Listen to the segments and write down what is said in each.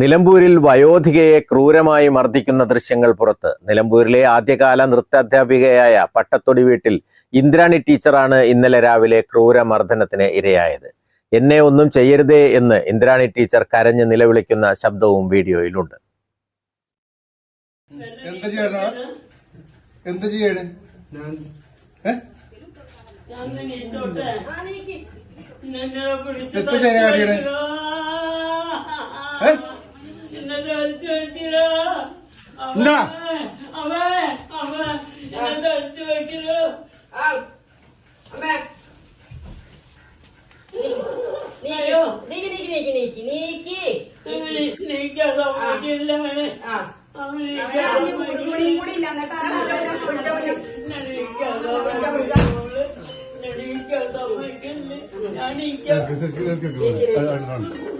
നിലമ്പൂരിൽ വയോധികയെ ക്രൂരമായി മർദ്ദിക്കുന്ന ദൃശ്യങ്ങൾ പുറത്ത്. നിലമ്പൂരിലെ ആദ്യകാല നൃത്താധ്യാപികയായ പട്ടത്തൊടി വീട്ടിൽ ഇന്ദ്രാണി ടീച്ചറാണ് ഇന്നലെ രാവിലെ ക്രൂരമർദ്ദനത്തിന് ഇരയായത്. എന്നെ ഒന്നും ചെയ്യരുതേ എന്ന് ഇന്ദ്രാണി ടീച്ചർ കരഞ്ഞ് നിലവിളിക്കുന്ന ശബ്ദവും വീഡിയോയിലുണ്ട്. എന്ത് ചെയ്യണ എന്ത് ചെയ്യണ്? ഏ?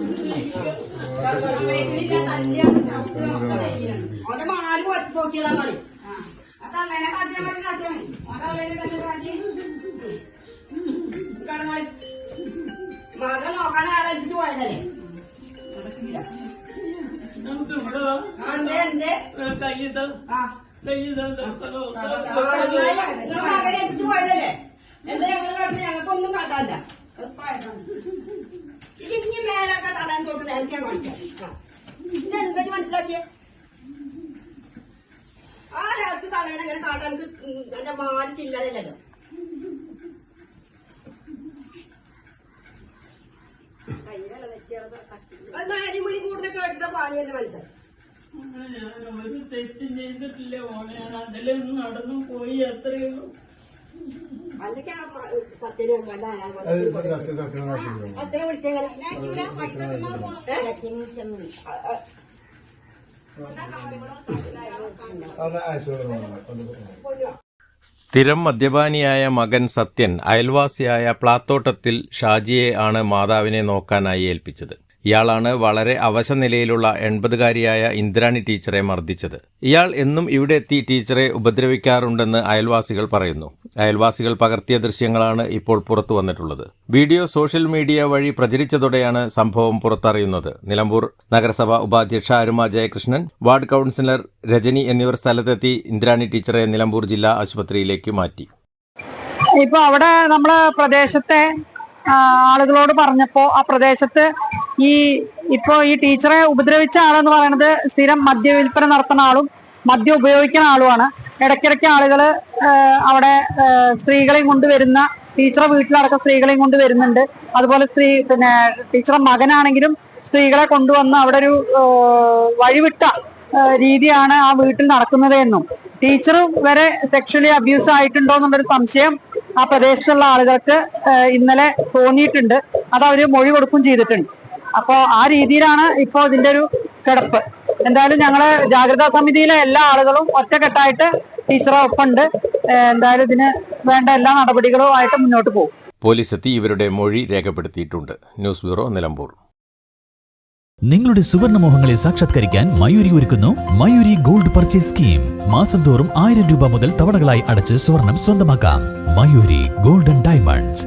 എത്ര ചെയ്യാൻ കാട്ടിയത് ഏ? എന്താ നീക്കി നീക്കി നീക്കി നീക്കി നീക്കി ആ ഓന്റെ മാൽ നോക്കിയതാ മതി കടന്നാളി മകൻ നോക്കാൻ ഏൽപ്പിച്ച് പോയതല്ലേ എന്തേ എന്തേ ആ നിങ്ങളെ മകനെ പോയതല്ലേ മനസ്സിലാക്കിയേ ആ രാഷ്ട്രീയ തടയാൻ അങ്ങനെ കാട്ടാൻ എനിക്ക് എന്റെ മാൽ ചില്ലറയില്ലല്ലോ. എന്നാ അരിമുളി കൂടുതൽ കേട്ടിട്ട് പാനി എന്റെ മനസ്സിലായി. ഒരു തെറ്റും ചെയ്തിട്ടില്ല ഓണ ഞാൻ അതിലൊന്നും നടന്നു പോയി അത്രയുള്ളൂ അല്ലെങ്കിൽ അത്രയും സത്യം അത്ര പൊന്നോ സ്ഥിരം മദ്യപാനിയായ മകൻ സത്യൻ അയൽവാസിയായ പ്ലാത്തോട്ടത്തിൽ ഷാജിയെ ആണ് മാതാവിനെ നോക്കാനായി ഏൽപ്പിച്ചത്. ഇയാളാണ് വളരെ അവശ നിലയിലുള്ള എൺപതുകാരിയായ ഇന്ദ്രാണി ടീച്ചറെ മർദ്ദിച്ചത്. ഇയാൾ എന്നും ഇവിടെ എത്തി ടീച്ചറെ ഉപദ്രവിക്കാറുണ്ടെന്ന് അയൽവാസികൾ പറയുന്നു. അയൽവാസികൾ പകർത്തിയ ദൃശ്യങ്ങളാണ് ഇപ്പോൾ പുറത്തു വന്നിട്ടുള്ളത്. വീഡിയോ സോഷ്യൽ മീഡിയ വഴി പ്രചരിച്ചതോടെയാണ് സംഭവം പുറത്തറിയുന്നത്. നിലമ്പൂർ നഗരസഭ ഉപാധ്യക്ഷ അരുമ ജയകൃഷ്ണൻ വാർഡ് കൗൺസിലർ രജനി എന്നിവർ സ്ഥലത്തെത്തി ഇന്ദ്രാണി ടീച്ചറെ നിലമ്പൂർ ജില്ലാ ആശുപത്രിയിലേക്ക് മാറ്റി. ഇപ്പോൾ അവിടെ നമ്മളെ പ്രദേശത്തെ ആളുകളോട് പറഞ്ഞപ്പോൾ ആ പ്രദേശത്ത് ഈ ഇപ്പോ ഈ ടീച്ചറെ ഉപദ്രവിച്ച ആളെന്ന് പറയുന്നത് സ്ഥിരം മദ്യവിൽപ്പന നടത്തുന്ന ആളും മദ്യം ഉപയോഗിക്കുന്ന ആളുമാണ്. ഇടയ്ക്കിടയ്ക്ക് ആളുകൾ അവിടെ സ്ത്രീകളെയും കൊണ്ടുവരുന്ന ടീച്ചറെ വീട്ടിലടക്കം സ്ത്രീകളെയും കൊണ്ട് വരുന്നുണ്ട്. അതുപോലെ സ്ത്രീ പിന്നെ ടീച്ചറെ മകനാണെങ്കിലും സ്ത്രീകളെ കൊണ്ടുവന്ന് അവിടെ ഒരു വഴിവിട്ട രീതിയാണ് ആ വീട്ടിൽ നടക്കുന്നത് എന്നും. ടീച്ചർ വരെ സെക്ഷലി അബ്യൂസ് ആയിട്ടുണ്ടോ എന്നുള്ളൊരു സംശയം ആ പ്രദേശത്തുള്ള ആളുകൾക്ക് ഇന്നലെ തോന്നിയിട്ടുണ്ട്. അത് അവർ മൊഴി കൊടുക്കും ചെയ്തിട്ടുണ്ട്. അപ്പോ ആ രീതിയിലാണ് ഇപ്പോ ഇതിന്റെ ഒരു കിടപ്പ്. എന്തായാലും ഞങ്ങൾ ജാഗ്രതാ സമിതിയിലെ എല്ലാ ആളുകളും ഒറ്റക്കെട്ടായിട്ട് ടീച്ചറെ ഒപ്പമുണ്ട് ആ, എന്തായാലും ഇതിന് വേണ്ട എല്ലാ നടപടികളും ആയിട്ട് മുന്നോട്ട് പോകും. പോലീസ് എത്തി ഇവരുടെ മൊഴി രേഖപ്പെടുത്തിയിട്ടുണ്ട്. News bureau Nilambur. നിങ്ങളുടെ സുവർണമോഹങ്ങളെ സാക്ഷാത്കരിക്കാൻ മയൂരി ഒരുക്കുന്നു മയൂരി ഗോൾഡ് പർച്ചേസ് സ്കീം. മാസം തോറും ആയിരം രൂപ മുതൽ തവണകളായി അടച്ച് സ്വർണം സ്വന്തമാക്കാം. Mayuri golden diamonds.